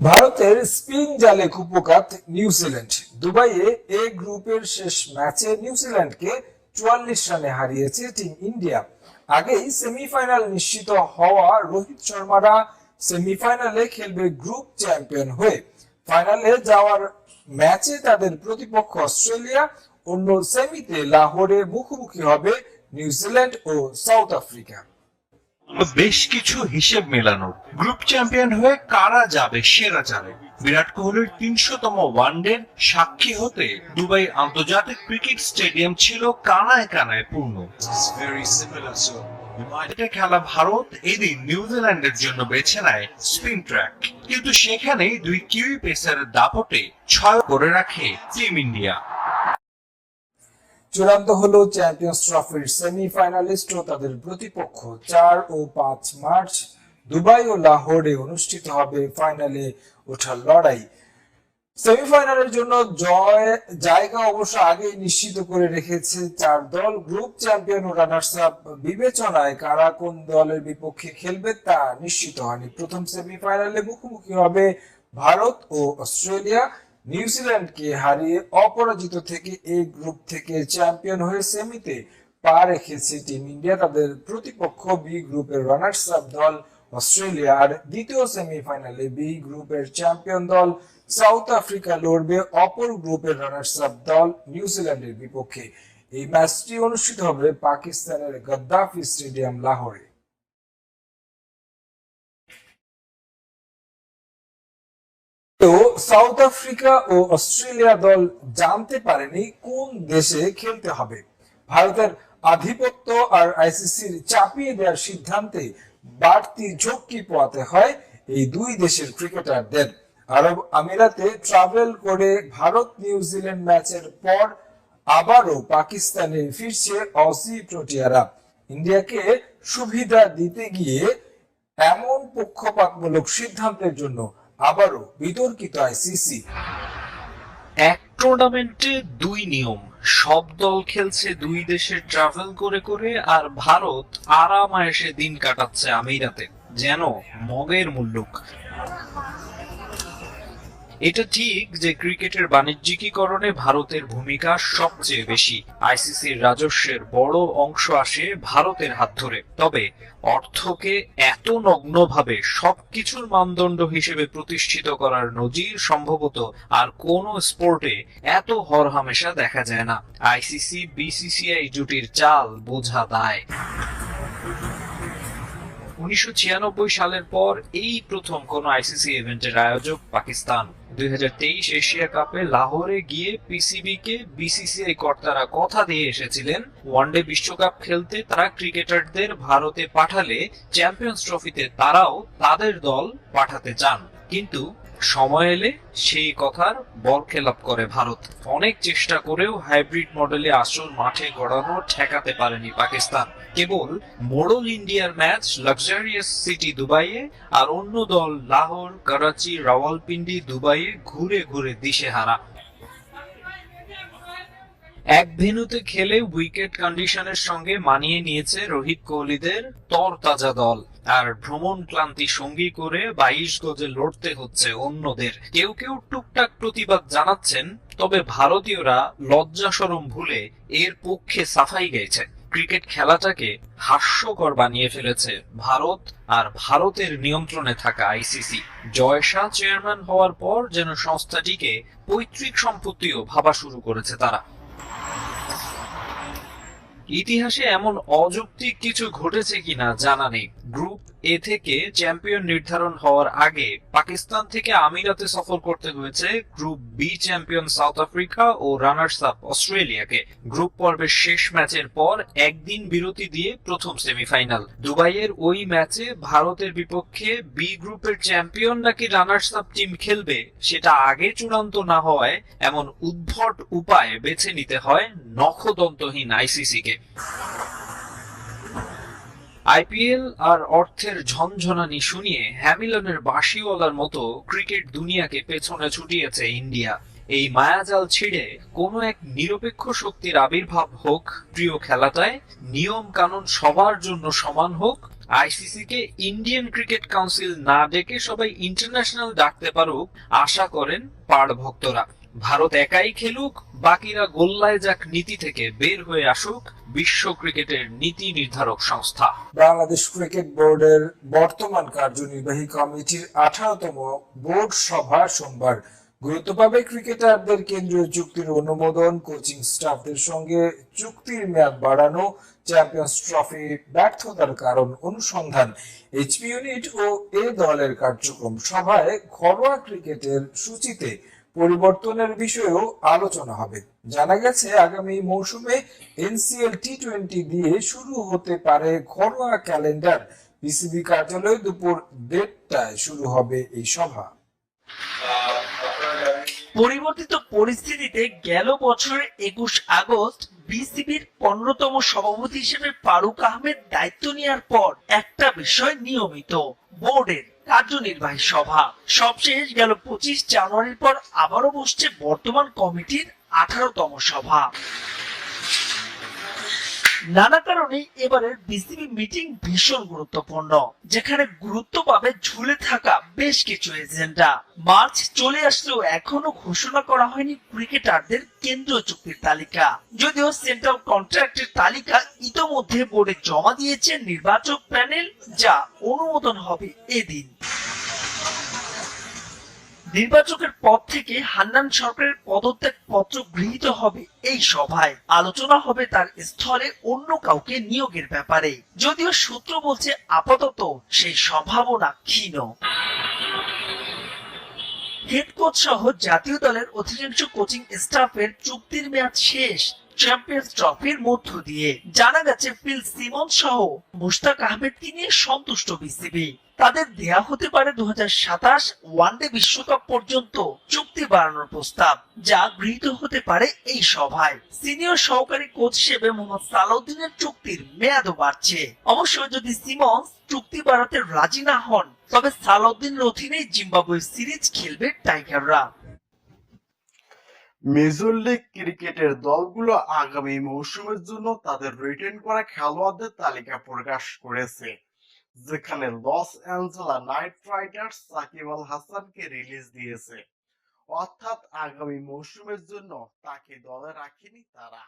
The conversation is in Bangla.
ভারতের স্পিন জালে কুপকাত নিউজিল্যান্ড। দুবাইয়ে এ গ্রুপের শেষ ম্যাচে নিউজিল্যান্ডকে চুয়াল্লিশ রানে হারিয়েছে টিম ইন্ডিয়া। আগেই সেমিফাইনাল নিশ্চিত হওয়া রোহিত শর্মারা সেমিফাইনালে খেলবে গ্রুপ চ্যাম্পিয়ন হয়ে। ফাইনালে যাওয়ার ম্যাচে তাদের প্রতিপক্ষ অস্ট্রেলিয়া, অন্য সেমিতে লাহোরে মুখোমুখি হবে নিউজিল্যান্ড ও সাউথ আফ্রিকা। বেশ কিছু হিসেব মেলানো। গ্রুপ চ্যাম্পিয়ন হয়ে কারা যাবে, সেরা চালে বিরাট কোহলির তিনশোতম ওয়ানডের সাক্ষী হতে দুবাই আন্তর্জাতিক ক্রিকেট স্টেডিয়াম ছিল কানায় কানায় পূর্ণ। খেলা ভারত এদিন নিউজিল্যান্ডের জন্য বেছে নেয় স্পিন ট্র্যাক। কিন্তু সেখানেই দুই কিউই পেসারের দাপটে ছয় করে রাখে টিম ইন্ডিয়া। চূড়ান্ত হলো চ্যাম্পিয়ন্স ট্রফির সেমিফাইনালিস্ট ও তাদের প্রতিপক্ষ। চার ও পাঁচ মার্চ দুবাই ও লাহোরে অনুষ্ঠিত হবে ফাইনালে ওঠার লড়াই। সেমিফাইনালের জন্য জয়, জায়গা অবশ্য আগেই নিশ্চিত করে রেখেছে চার দল। গ্রুপ চ্যাম্পিয়ন ও রানার্স আপ বিবেচনায় কারা কোন দলের বিপক্ষে খেলবে তা নিশ্চিত হয়নি। প্রথম সেমিফাইনালে মুখোমুখি হবে ভারত ও অস্ট্রেলিয়া। নিউজিল্যান্ডকে হারিয়ে অপরাজিত থেকে এই গ্রুপ থেকে চ্যাম্পিয়ন হয়ে সেমিতে পা রেখেছে টিম ইন্ডিয়া তাদের প্রতিপক্ষ বি গ্রুপের রানার্স আপ দল অস্ট্রেলিয়া আর দ্বিতীয় সেমিফাইনালে বি গ্রুপের চ্যাম্পিয়ন দল সাউথ আফ্রিকা লড়বে অপর গ্রুপের রানার্স আপ দল নিউজিল্যান্ডের বিপক্ষে। এই ম্যাচটি অনুষ্ঠিত হবে পাকিস্তানের গদ্দাফি স্টেডিয়াম লাহোরে। তো সাউথ আফ্রিকা ও অস্ট্রেলিয়া দল জানতে পারেনি কোন দেশে খেলতে হবে। ভারতের আধিপত্য আর আইসিসির চাপিয়ে দেওয়ার সিদ্ধান্তে বাড়তি ঝক্কি পোয়াতে হয় এই দুই দেশের ক্রিকেটারদের। আরব আমিরাতে ট্রাভেল করে ভারত নিউজিল্যান্ড ম্যাচের পর আবারও পাকিস্তানে ফিরছে অসি প্রোটিয়ারা। ইন্ডিয়াকে সুবিধা দিতে গিয়ে এমন পক্ষপাতমূলক সিদ্ধান্তের জন্য আবারও বিতর্কিত আইসিসি। এক টুর্নামেন্টে দুই নিয়ম। সব দল খেলছে দুই দেশে ট্রাভেল করে করে, আর ভারত আরাম আয়েসে দিন কাটাচ্ছে আমিরাতে, যেন মগের মুল্লুক। এটা ঠিক যে ক্রিকেটের বাণিজ্যিকীকরণে ভারতের ভূমিকা সবচেয়ে বেশি। আইসিসির রাজস্বের বড় অংশ আসে ভারতের হাত ধরে। তবে অর্থকে এত নগ্নভাবে সবকিছুর মানদণ্ড হিসেবে প্রতিষ্ঠিত করার নজির সম্ভবত আর কোন স্পোর্টে এত হরহামেশা দেখা যায় না। আইসিসি, বিসিসিআই জুটির চাল বোঝা দায়। উনিশশো ছিয়ানব্বই সালের পর এই প্রথম কোন আইসিসি ইভেন্টের আয়োজক পাকিস্তান। দুই হাজার তেইশ এশিয়া কাপে লাহোরে গিয়ে পিসিবি কে বিসিসিআই কর্তারা কথা দিয়ে এসেছিলেন। ওয়ানডে বিশ্বকাপ খেলতে তারা ক্রিকেটারদের ভারতে পাঠালে চ্যাম্পিয়ন্স ট্রফিতে তারাও তাদের দল পাঠাতে চান। কিন্তু সময় এলে সেই কথার বরখেলাপ করে ভারত। অনেক চেষ্টা করেও হাইব্রিড মডেলে আসল মাঠে গড়ানো ঠেকাতে পারেনি পাকিস্তান। কেবল মোড়ল ইন্ডিয়ার ম্যাচ লাক্সারিয়াস সিটি দুবাইয়ে আর অন্য দল লাহোর, করাচি, রাওয়ালপিন্ডি দুবাইয়ে ঘুরে ঘুরে দিশেহারা। এক ভেন্যুতে খেলে উইকেট কন্ডিশনের সঙ্গে মানিয়ে নিয়েছে রোহিত কোহলিদের তরতাজা দল। আর ভ্রমণ ক্লান্তি সঙ্গী করে বাইশ গজে লড়তে হচ্ছে অন্যদের। কেউ কেউ টুকটাক প্রতিবাদ জানাচ্ছেন, তবে ভারতীয়রা লজ্জা সরম ভুলে এর পক্ষে সাফাই গেছে ক্রিকেট খেলাটাকে হাস্যকর বানিয়ে ফেলেছে ভারত আর ভারতের নিয়ন্ত্রণে থাকা আইসিসি। জয় শাহ চেয়ারম্যান হওয়ার পর যেন সংস্থাটিকে পৈতৃক সম্পত্তিও ভাবা শুরু করেছে তারা। ইতিহাসে এমন অযৌক্তিক কিছু ঘটেছে কিনা জানা নেই। গ্রুপ এ থেকে চ্যাম্পিয়ন নির্ধারণ হওয়ার আগে পাকিস্তান থেকে আমিরাতে সফর করতে হয়েছে group B champion South Africa ও রানার্স আপ অস্ট্রেলিয়াকে। গ্রুপ পর্বের শেষ ম্যাচের পর একদিন বিরতি দিয়ে প্রথম সেমিফাইনাল। দুবাইয়ের ওই ম্যাচে ভারতের বিপক্ষে বি গ্রুপের চ্যাম্পিয়ন নাকি রানার্স আপ টিম খেলবে সেটা আগে চূড়ান্ত না হওয়ায় এমন উদ্ভট উপায় বেছে নিতে হয় নখদন্তহীন আইসিসি কে আইপিএল আর অর্থের ঝনঝনানি শুনিয়ে হ্যামিলনের বাঁশিওয়ালার মতো ক্রিকেট দুনিয়াকে পেছনে ছুটিয়েছে ইন্ডিয়া। এই মায়াজাল ছিঁড়ে কোনো এক নিরপেক্ষ শক্তির আবির্ভাব হোক প্রিয় খেলাটায় নিয়ম কানুন সবার জন্য সমান হোক আইসিসি কে ইন্ডিয়ান ক্রিকেট কাউন্সিল না ডেকে সবাই ইন্টারন্যাশনাল ডাকতে পারুক, আশা করেন পাড় ভক্তরা ভারত একাই খেলুক বাকিরা গোল্লায় যাক নীতি থেকে বের হয়ে আসুক, বিশ্ব ক্রিকেটের নীতি নির্ধারক সংস্থা। বাংলাদেশ ক্রিকেট বোর্ডের বর্তমান কার্যনির্বাহী কমিটির আঠারোতম বোর্ড সভা সোমবার। ক্রিকেটারদের কেন্দ্রীয় চুক্তির অনুমোদন, কোচিং স্টাফদের সঙ্গে চুক্তির মেয়াদ বাড়ানো, চ্যাম্পিয়ন্স ট্রফি ব্যর্থতার কারণ অনুসন্ধান। এইচপি ইউনিট ও এ দলের কার্যক্রম সভায় ঘরোয়া ক্রিকেটের সূচিতে পরিবর্তনের বিষয়েও আলোচনা হবে। জানা গেছে, আগামী মৌসুমে এনসিএল টি টোয়েন্টি দিয়ে শুরু হতে পারে ঘরোয়া ক্যালেন্ডার। বিসিবি কার্যালয়ে দুপুর দেড়টায় শুরু হবে এই সভা। পরিবর্তিত পরিস্থিতিতে গেল বছরের একুশ আগস্ট বিসিবির পনেরোতম সভাপতি হিসেবে ফারুক আহমেদ দায়িত্ব নেওয়ার পর একটা বিষয় নিয়মিত। বোর্ডের কার্যনির্বাহী সভা। সবশেষ গেল পঁচিশ জানুয়ারির পর আবারও বসছে বর্তমান কমিটির আঠারোতম সভা। নানা কারণে এবারের বিসিবি মিটিং ভীষণ গুরুত্বপূর্ণ, যেখানে গুরুত্ব পাবে ঝুলে থাকা বেশ কিছু এজেন্ডা। মার্চ চলে আসলেও এখনও ঘোষণা করা হয়নি ক্রিকেটারদের কেন্দ্রীয় চুক্তির তালিকা। যদিও সেন্ট্রাল কন্ট্রাক্টের তালিকা ইতোমধ্যে বোর্ডে জমা দিয়েছে নির্বাচক প্যানেল, যা অনুমোদন হবে এদিন। নির্বাচকের পদ থেকে হান্নান সরকারের পদত্যাগ পত্র গৃহীত হবে এই সভায়। আলোচনা হবে তার স্থলে অন্য কাউকে নিয়োগের ব্যাপারে। যদিও সূত্র বলছে আপাতত সেই সম্ভাবনা ক্ষীণ। হেড কোচ সহ জাতীয় দলের অধিকাংশ কোচিং স্টাফের চুক্তির মেয়াদ শেষ। চ্যাম্পিয়ন্স ট্রফির মধ্য দিয়ে। জানা গেছে, ফিল সিমন সহ মুশতাক আহমেদকে নিয়ে সন্তুষ্ট বিসিবি। তাদের দেয়া হতে পারে দু ওয়ানডে বিশ্বকাপ পর্যন্ত চুক্তি বাড়ানোর প্রস্তাব, যা গৃহীত হতে পারে এই সভায়। সিনিয়র সহকারী কোচ হিসেবে মোহাম্মদ সালাউদ্দিনের চুক্তির মেয়াদও বাড়ছে। অবশ্য যদি সিমন্স চুক্তি বাড়াতে রাজি না হন, তবে সালাউদ্দিনের অধীনে জিম্বাবুয়ে সিরিজ খেলবে টাইগাররা। মেজর লিগ ক্রিকেটের দলগুলো আগামী মৌসুমের জন্য তাদের রিটেন করা খেলোয়াড়দের তালিকা প্রকাশ করেছে, যেখানে Los Angeles Knight Riders Shakib Al হাসানকে রিলিজ দিয়েছে। অর্থাৎ আগামী মৌসুমের জন্য তাকে দলে রাখেনি তারা।